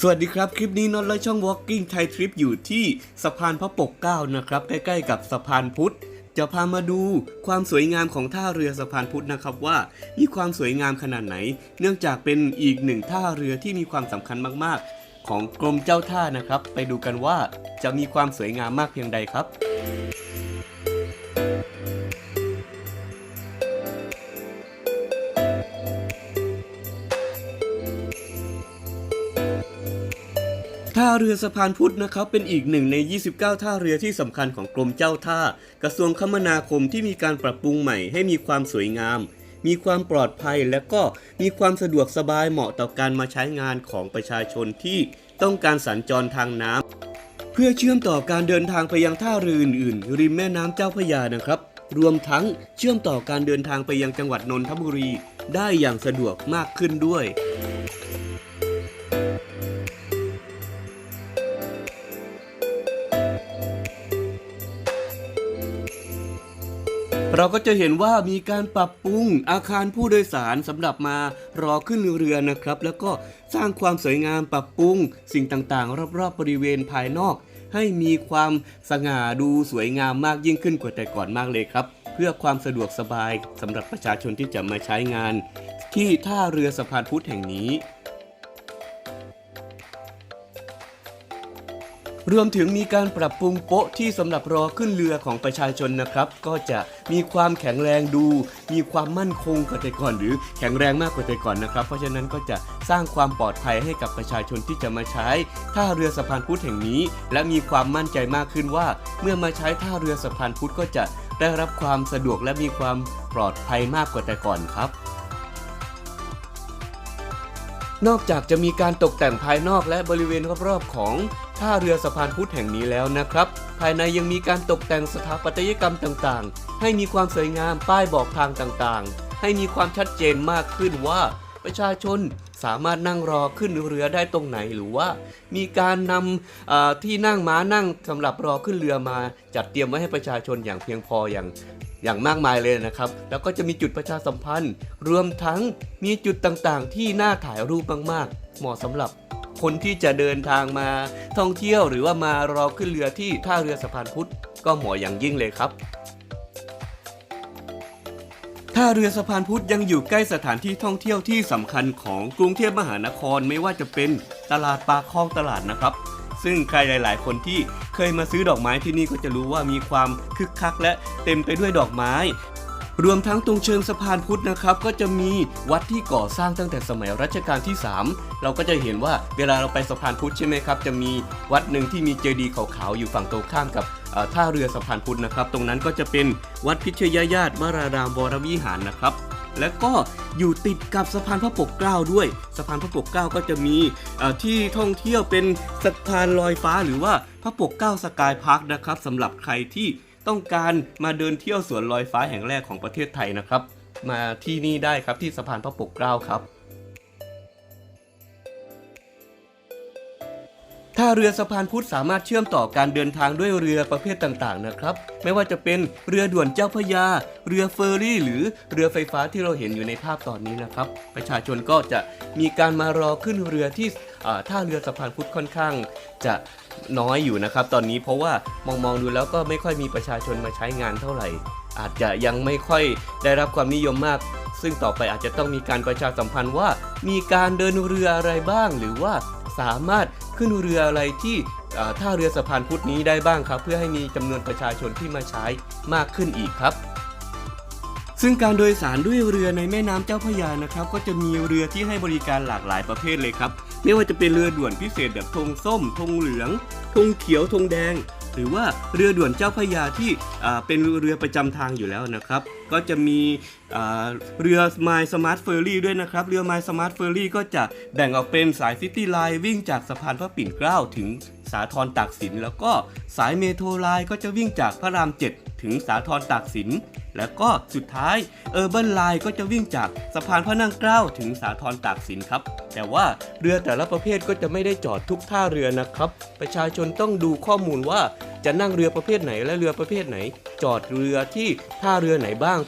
สวัสดีครับ คลิปนี้นนท์และช่อง Walking Thai Trip อยู่ที่สะพานพระปกเกล้านะครับ ใกล้ๆกับสะพานพุทธ จะพามาดูความสวยงามของท่าเรือสะพานพุทธนะครับว่ามีความสวยงามขนาดไหน เนื่องจากเป็นอีกหนึ่งท่าเรือที่มีความสำคัญมากๆ ของกรมเจ้าท่านะครับ ไปดูกันว่าจะมีความสวยงามมากเพียงใดครับ ท่าเรือสะพานพุทธนะครับเป็นอีกหนึ่งใน 29 ท่าเรือที่สำคัญของกรมเจ้าท่า กระทรวงคมนาคมที่มีการปรับปรุงใหม่ให้มีความสวยงาม มีความปลอดภัยและก็มีความสะดวกสบายเหมาะต่อการมาใช้งานของประชาชนที่ต้องการสัญจรทางน้ำเพื่อเชื่อมต่อการเดินทางไปยังท่าเรืออื่นๆริมแม่น้ำเจ้าพระยานะครับ รวมทั้งเชื่อมต่อการเดินทางไปยังจังหวัดนนทบุรี ได้อย่างสะดวกมากขึ้นด้วย เราก็จะเห็นว่ามีการปรับปรุงอาคารผู้โดยสารสำหรับมารอขึ้นเรือนะครับ แล้วก็สร้างความสวยงามปรับปรุงสิ่งต่างๆ รอบๆบริเวณภายนอก ให้มีความสง่าดูสวยงามมากยิ่งขึ้นกว่าแต่ก่อนมากเลยครับ เพื่อความสะดวกสบายสำหรับประชาชนที่จะมาใช้งาน ที่ท่าเรือสะพานพุทธแห่งนี้ รวมถึงมีการปรับปรุงโป๊ะที่สำหรับรอขึ้นเรือของประชาชนนะครับ ก็จะมีความแข็งแรงดู มีความมั่นคงกว่าแต่ก่อน หรือแข็งแรงมากกว่าแต่ก่อนนะครับ เพราะฉะนั้นก็จะสร้างความปลอดภัยให้กับประชาชนที่จะมาใช้ท่าเรือสะพานพุทธแห่งนี้ และมีความมั่นใจมากขึ้นว่า เมื่อมาใช้ท่าเรือสะพานพุทธก็จะได้รับความสะดวกและมีความปลอดภัยมากกว่าแต่ก่อนครับนอกจากจะมีการตกแต่งภายนอกและบริเวณรอบๆของ ท่าเรือสะพานพุทธแห่งนี้แล้วนะครับ ภายในยังมีการตกแต่งสถาปัตยกรรมต่างๆ ให้มีความสวยงามป้ายบอกทางต่างๆ ให้มีความชัดเจนมากขึ้นว่า ประชาชนสามารถนั่งรอขึ้นเรือได้ตรงไหนหรือว่า มีการนำที่นั่งม้านั่งสำหรับรอขึ้นเรือมา จัดเตรียมไว้ให้ประชาชนอย่างเพียงพออย่างอย่างมากมายเลยนะครับ แล้วก็จะมีจุดประชาสัมพันธ์ รวมทั้งมีจุดต่างๆ ที่น่าถ่ายรูปมากๆ เหมาะสำหรับ คนที่จะเดินทางมาท่องเที่ยวหรือว่ามารอขึ้นเรือที่ท่าเรือสะพานพุทธก็เหมาะอย่างยิ่งเลยครับท่าเรือสะพานพุทธยังอยู่ใกล้สถานที่ท่องเที่ยวที่สำคัญของกรุงเทพมหานครไม่ว่าจะเป็นตลาดปากคลองตลาดนะครับ ซึ่งใครหลาย ๆ คนที่เคยมาซื้อดอกไม้ที่นี่ก็จะรู้ว่ามีความคึกคักและเต็มไปด้วยดอกไม้ รวมทั้งตรงเชิงสะพานพุทธนะครับ ก็จะมีวัดที่ก่อสร้างตั้งแต่สมัยรัชกาลที่ 3 เราก็จะเห็นว่าเวลาเราไปสะพานพุทธใช่ไหมครับ จะมีวัดหนึ่งที่มีเจดีย์ขาวๆอยู่ฝั่งตรงข้ามกับท่าเรือสะพานพุทธนะครับ ตรงนั้นก็จะเป็นวัดพิชยญาติวรารามวรวิหารนะครับและก็อยู่ติดกับสะพานพระปกเกล้าด้วย สะพานพระปกเกล้าก็จะมีที่ท่องเที่ยวเป็นสะพานลอยฟ้าหรือว่าพระปกเกล้าสกายพาร์คนะครับสำหรับใครที่ ต้องการมาเดินเที่ยวสวนลอยฟ้าแห่งแรกของประเทศไทยนะครับ มาที่นี่ได้ครับที่สะพานพระปกเกล้าครับท่าเรือสะพานพุทธสามารถเชื่อมต่อการเดินทางด้วยเรือประเภทต่างๆนะครับ ไม่ว่าจะเป็นเรือด่วนเจ้าพยา เรือเฟอร์รี่ หรือเรือไฟฟ้าที่เราเห็นอยู่ในภาพตอนนี้นะครับ ประชาชนก็จะมีการมารอขึ้นเรือที่ ท่าเรือสะพานพุทธค่อนข้างจะน้อยอยู่นะครับ ตอนนี้เพราะว่ามองมองดูแล้วก็ไม่ค่อยมีประชาชนมาใช้งานเท่าไหร่ อาจจะยังไม่ค่อยได้รับความนิยมมาก ซึ่งต่อไปอาจจะต้องมีการประชาสัมพันธ์ว่า มีการเดินเรืออะไรบ้าง หรือว่าสามารถขึ้นเรืออะไรที่ท่าเรือสะพานพุทธนี้ได้บ้างครับ เพื่อให้มีจำนวนประชาชนที่มาใช้มากขึ้นอีกครับซึ่งการโดยสารด้วยเรือในแม่น้ำเจ้าพระยานะครับ ก็จะมีเรือที่ให้บริการหลากหลายประเภทเลยครับ ไม่ว่าจะเป็นเรือด่วนพิเศษแบบธงส้มธงเหลืองธงเขียวธงแดง หรือว่าเรือด่วนเจ้าพระยาที่เป็นเรือประจำทางอยู่แล้วนะครับ ก็จะมีอ่าเรือ My Smart Ferry ด้วยนะครับ เรือ My Smart Ferry ก็จะแบ่งออกเป็นสาย City Line วิ่งจากสะพานพระปิ่นเกล้าถึงสาทรตากสิน แล้วก็สายเมโทรไลน์ก็จะวิ่งจากพระราม 7 ถึงสาทรตากสิน และก็สุดท้ายเออร์เบิร์นไลน์ก็จะวิ่งจากสะพานพระนั่งเกล้าถึงสาทรตากสินครับ แต่ว่าเรือแต่ละประเภทก็จะไม่ได้จอดทุกท่าเรือนะครับ ประชาชนต้องดูข้อมูลว่าจะนั่งเรือประเภทไหนและเรือประเภทไหน จอดเรือที่ท่าเรือไหนบ้าง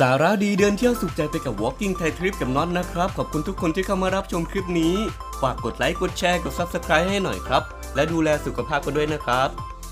สาระดีเดินเที่ยวสุขใจไปกับ Walking Thai Trip กับน็อตนะครับ ขอบคุณทุกคนที่เข้ามารับชมคลิปนี้ ฝากกดไลค์ กดแชร์ กด Subscribe ให้หน่อยครับ และดูแลสุขภาพกันด้วยนะครับ